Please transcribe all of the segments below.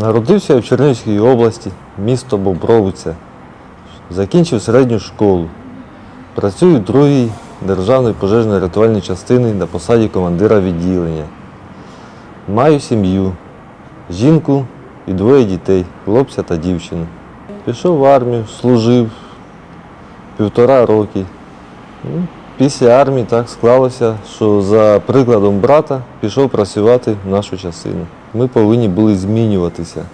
Народився в Чернігівській області, місто Бобровиця. Закінчив середню школу. Працюю в другій державної пожежної рятувальної частини на посаді командира відділення. Маю сім'ю, жінку і двоє дітей, хлопця та дівчину. Пішов в армію, служив півтора роки. Ну, Після армії так склалося, що за прикладом брата пішов працювати в нашу частину. Ми повинні були змінюватися.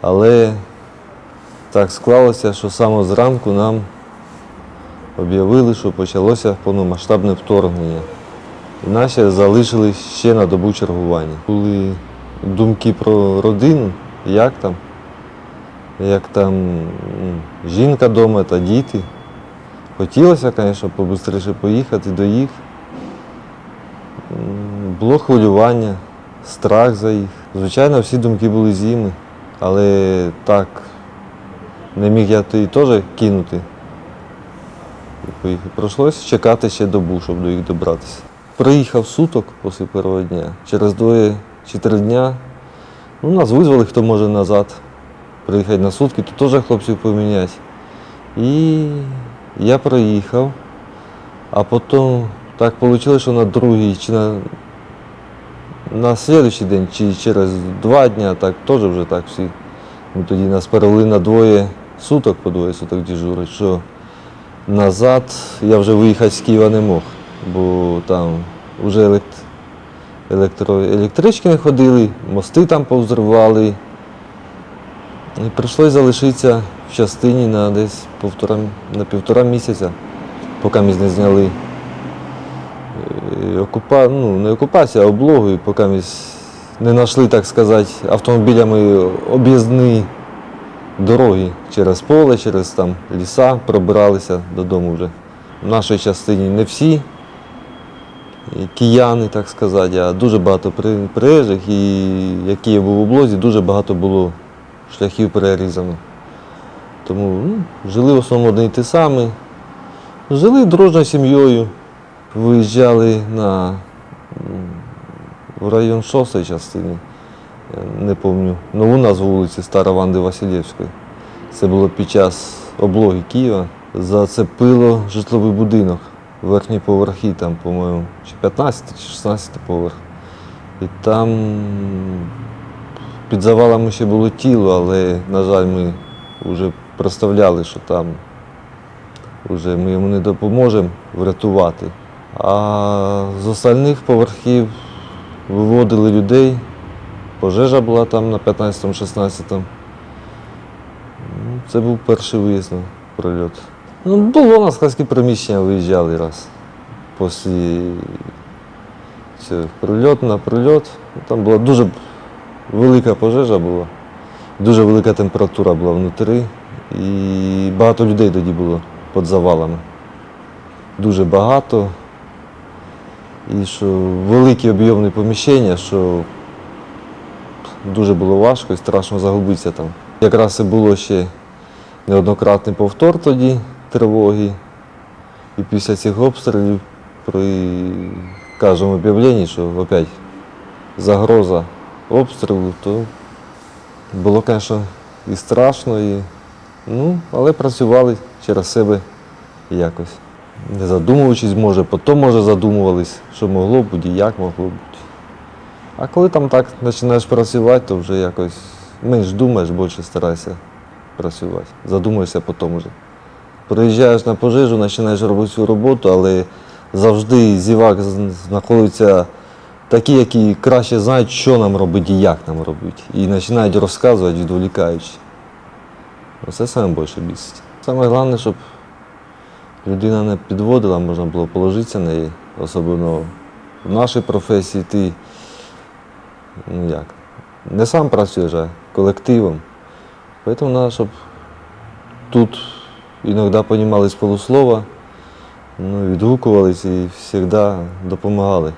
Але так склалося, що саме зранку нам об'явили, що почалося повномасштабне вторгнення. І наші залишились ще на добу чергування. Були думки про родину, як там, як там жінка вдома та діти. Хотілося, звісно, побистріше поїхати до їх. Було хвилювання, страх за їх. Звичайно, всі думки були зіми, але так не міг я і теж кинути. І поїхав. Прийшлося чекати ще добу, щоб до їх добратися. Приїхав суток після першого дня. Через двоє чи три дня ну, нас визвали, хто може назад. Приїхати на сутки, то теж хлопців поміняти. І я проїхав, а потім так вийшло, що на другий чи на, на слідуючий день, чи через два дні, так теж вже так всі. Ми тоді нас перевели на двоє суток, по двоє суток дежурить, що назад я вже виїхати з Києва не мог, бо там вже елект... електро... електрички не ходили, мости там повзривали. І прийшлося залишитися в частині на десь півтора, на півтора місяця, поки ми не зняли окупа... ну, не окупацію, а облогу, і поки ми не знайшли, так сказати, автомобілями об'їзні дороги через поле, через там ліса пробиралися додому вже. В нашій частині не всі кияни, так сказати, а дуже багато при- приїжджих, і які я був у облозі, дуже багато було шляхів перерізано. Тому ну, жили в основному одні й ті самі. Жили дружною сім'єю, виїжджали на, в район шостої частини, не пам'ятаю, нову назву вулиці Стара Ванди Васильєвської. Це було під час облоги Києва. Зацепило житловий будинок, верхні поверхи, там, по-моєму, чи 15 чи 16 поверх. І там під завалами ще було тіло, але, на жаль, ми вже представляли, що там вже ми йому не допоможемо врятувати. А з остальних поверхів виводили людей. Пожежа була там на 15-16. Ну, Це був перший виїзд на прильот. Ну, було на складські приміщення, виїжджали раз. Після цього на прильот. Там була дуже велика пожежа була, дуже велика температура була внутрі. І багато людей тоді було під завалами. Дуже багато. І що великі об'ємні поміщення, що дуже було важко і страшно загубитися там. Якраз і було ще неоднократний повтор тоді тривоги. І після цих обстрілів при кожному об'явленні, що опять загроза обстрілу, то було, звісно, і страшно, і, ну, але працювали через себе якось. Не задумуючись, може, потім може задумувались, що могло бути як могло бути. А коли там так починаєш працювати, то вже якось менш думаєш, більше стараєшся працювати. Задумуєшся потім вже. Приїжджаєш на пожежу, починаєш робити цю роботу, але завжди зівак знаходиться такі, які краще знають, що нам робити і як нам робити. І починають розказувати, відволікаючи. Це саме більше бісить. Саме головне, щоб людина не підводила, можна було положитися на неї, особливо в нашій професії ти ну як, не сам працюєш, а колективом. Тому треба, щоб тут іноді розуміли з полуслова, ну, відгукувались і завжди допомагали.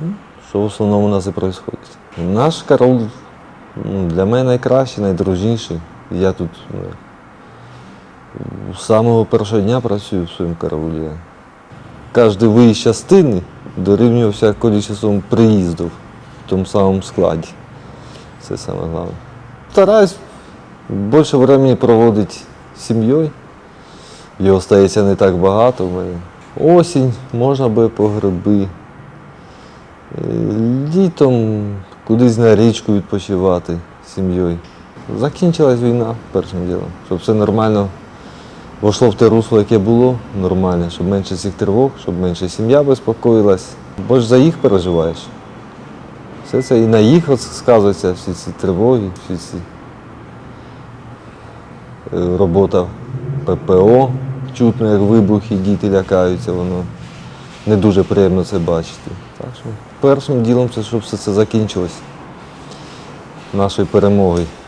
Ну, Що в основному у нас і відбувається. Наш караул ну, для мене найкращий, найдружніший. Я тут ну, з самого першого дня працюю в своєму караулі. Кожен виїзд частини дорівнювався кількістю приїздів в тому самому складі. Це саме головне. Стараюсь більше времени проводити з сім'єю. Його стається не так багато в мене. Осінь, можна би по гриби. Е, Літом кудись на річку відпочивати з сім'єю. Закінчилась війна першим ділом, щоб все нормально війшло в те русло, яке було нормальне, щоб менше цих тривог, щоб менше сім'я безпокоїлась. Бо ж за їх переживаєш. Все це і на їх от сказується, всі ці тривоги, всі ці е, робота ППО, чутно, як вибухи, діти лякаються, воно не дуже приємно це бачити. Так що першим ділом це, щоб все це закінчилось нашою перемогою.